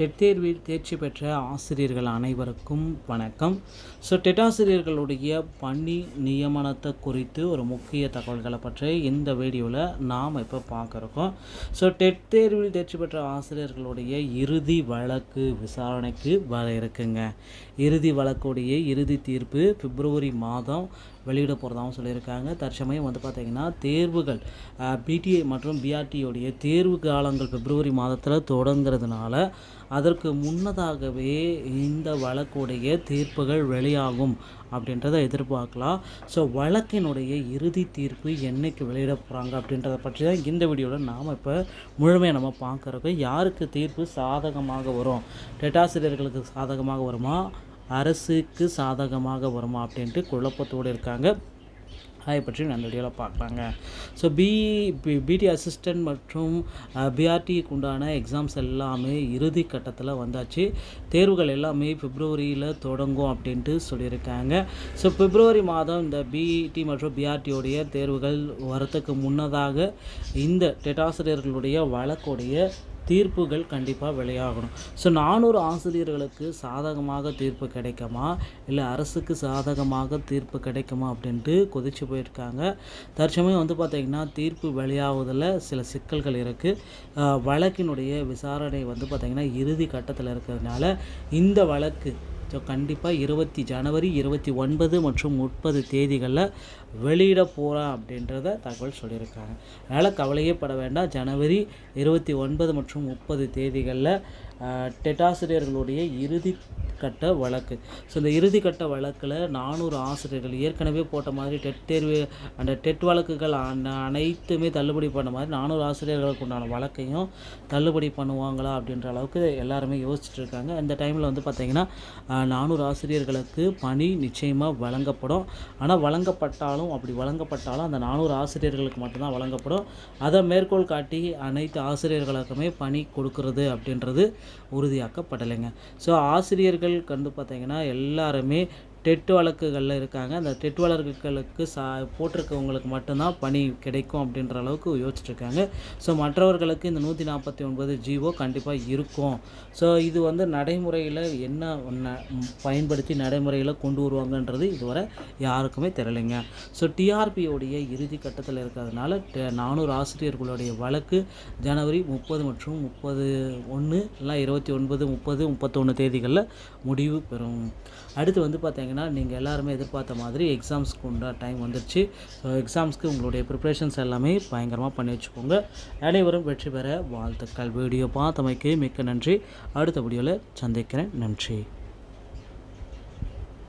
Dead தேர்வில் தேர்ச்சி பெற்ற ஆசிரியர்கள் அனைவருக்கும் வணக்கம். ஸோ டெட் ஆசிரியர்களுடைய பணி நியமனத்தை குறித்து ஒரு முக்கிய தகவல்களை பற்றி இந்த வீடியோவில் நாம் இப்போ பார்க்குறோம். ஸோ டெட் தேர்வில் தேர்ச்சி பெற்ற ஆசிரியர்களுடைய இறுதி வழக்கு விசாரணைக்கு வர இருக்குங்க. இறுதி வழக்குடைய இறுதி தீர்ப்பு பிப்ரவரி மாதம் வெளியிட போகிறதாகவும் சொல்லியிருக்காங்க. தற்சமயம் வந்து பார்த்திங்கன்னா தேர்வுகள் பிடிஐ மற்றும் பிஆர்டியோடைய தேர்வு காலங்கள் பிப்ரவரி மாதத்தில் தொடங்கிறதுனால அதற்கு முன்னதாகவே இந்த வழக்குடைய தீர்ப்புகள் வெளியாகும் அப்படின்றத எதிர்பார்க்கலாம். ஸோ வழக்கினுடைய இறுதி தீர்ப்பு என்றைக்கு வெளியிட போகிறாங்க அப்படின்றத பற்றி தான் இந்த வீடியோவில் நாம் இப்போ முழுமையாக நம்ம பார்க்குறோம் யாருக்கு தீர்ப்பு சாதகமாக வரும்? டெட்டாசிரியர்களுக்கு சாதகமாக வருமா? அரசுக்கு சாதகமாக வருமா அப்படின்ட்டு குழப்பத்தோடு இருக்காங்க. அதை பற்றி நான் வீடியோவில் பார்க்கலாங்க. ஸோ பி பிடி அசிஸ்டன்ட் மற்றும் பிஆர்டிக்கு உண்டான எக்ஸாம்ஸ் எல்லாமே இறுதி கட்டத்தில் வந்தாச்சு. தேர்வுகள் எல்லாமே பிப்ரவரியில் தொடங்கும் அப்படின்ட்டு சொல்லியிருக்காங்க. ஸோ பிப்ரவரி மாதம் இந்த பிஇடி மற்றும் பிஆர்டியோடைய தேர்வுகள் வரத்துக்கு முன்னதாக இந்த டெட்டாசிரியர்களுடைய வழக்குடைய தீர்ப்புகள் கண்டிப்பாக வெளியாகணும். ஸோ நானூறு ஆசிரியர்களுக்கு சாதகமாக தீர்ப்பு கிடைக்குமா? இல்லை அரசுக்கு சாதகமாக தீர்ப்பு கிடைக்குமா? அப்படின்ட்டு கொதிச்சு போயிருக்காங்க. தற்சமயம் வந்து பார்த்திங்கன்னா தீர்ப்பு வெளியாவதில் சில சிக்கல்கள் இருக்குது வழக்கினுடைய விசாரணை வந்து பார்த்திங்கன்னா இறுதி கட்டத்தில் இருக்கிறதுனால இந்த வழக்கு ஸோ கண்டிப்பாக இருபத்தி ஜனவரி இருபத்தி ஒன்பது மற்றும் முப்பது தேதிகளில் வெளியிட போகிறேன் அப்படின்றத தகவல் சொல்லியிருக்காங்க. அதனால் கவலையே பட வேண்டாம். ஜனவரி இருபத்தி ஒன்பது மற்றும் முப்பது தேதிகளில் டெட்டாசிரியர்களுடைய இறுதி கட்ட வழக்கு. ஸோ இந்த இறுதி கட்ட வழக்கில் நானூறு ஆசிரியர்கள் ஏற்கனவே போட்ட மாதிரி டெட் தேர்வு அந்த டெட் வழக்குகள் அனைத்துமே தள்ளுபடி பண்ண மாதிரி நானூறு ஆசிரியர்களுக்கு உண்டான வழக்கையும் தள்ளுபடி பண்ணுவாங்களா அப்படின்ற அளவுக்கு எல்லாருமே யோசிச்சுட்டு இருக்காங்க. இந்த டைமில் வந்து பார்த்திங்கன்னா நானூறு ஆசிரியர்களுக்கு பணி நிச்சயமாக வழங்கப்படும். ஆனால் வழங்கப்பட்டாலும் அப்படி வழங்கப்பட்டாலும் அந்த நானூறு ஆசிரியர்களுக்கு மட்டும்தான் வழங்கப்படும். அதை மேற்கோள் காட்டி அனைத்து ஆசிரியர்களுக்குமே பணி கொடுக்கறது அப்படின்றது உறுதியாக்கப்படலைங்க. ஸோ ஆசிரியர்கள் கண்டு பார்த்தீங்கன்னா எல்லாருமே டெட் வழக்குகளில் இருக்காங்க. அந்த டெட் வழக்குகளுக்கு சா போட்டிருக்கவங்களுக்கு மட்டும்தான் பணி கிடைக்கும் அப்படின்ற அளவுக்கு யோசிச்சுருக்காங்க ஸோ மற்றவர்களுக்கு இந்த நூற்றி நாற்பத்தி ஒன்பது ஜிஓ கண்டிப்பாக இருக்கும். ஸோ இது வந்து நடைமுறையில் என்ன பயன்படுத்தி நடைமுறையில் கொண்டு வருவாங்கன்றது இதுவரை யாருக்குமே தெரியலைங்க. ஸோ டிஆர்பியோடைய இறுதி கட்டத்தில் இருக்கிறதுனால நானூறு ஆசிரியர்களுடைய வழக்கு ஜனவரி முப்பது மற்றும் முப்பது ஒன்று இல்லை இருபத்தி ஒன்பது முப்பது முப்பத்தொன்று தேதிகளில் முடிவு பெறும். அடுத்து வந்து பார்த்தீங்க பார்த்தீங்கன்னா நீங்கள் எல்லாருமே எதிர்பார்த்த மாதிரி எக்ஸாம்ஸ்க்கு உண்டா டைம் வந்துடுச்சு ஸோ எக்ஸாம்ஸ்க்கு உங்களுடைய ப்ரிப்ரேஷன்ஸ் எல்லாமே பயங்கரமாக பண்ணி வச்சுக்கோங்க. அனைவரும் வெற்றி பெற வாழ்த்துக்கள். வீடியோ பார்த்தமைக்கு மிக்க நன்றி. அடுத்த வீடியோவில் சந்திக்கிறேன். நன்றி.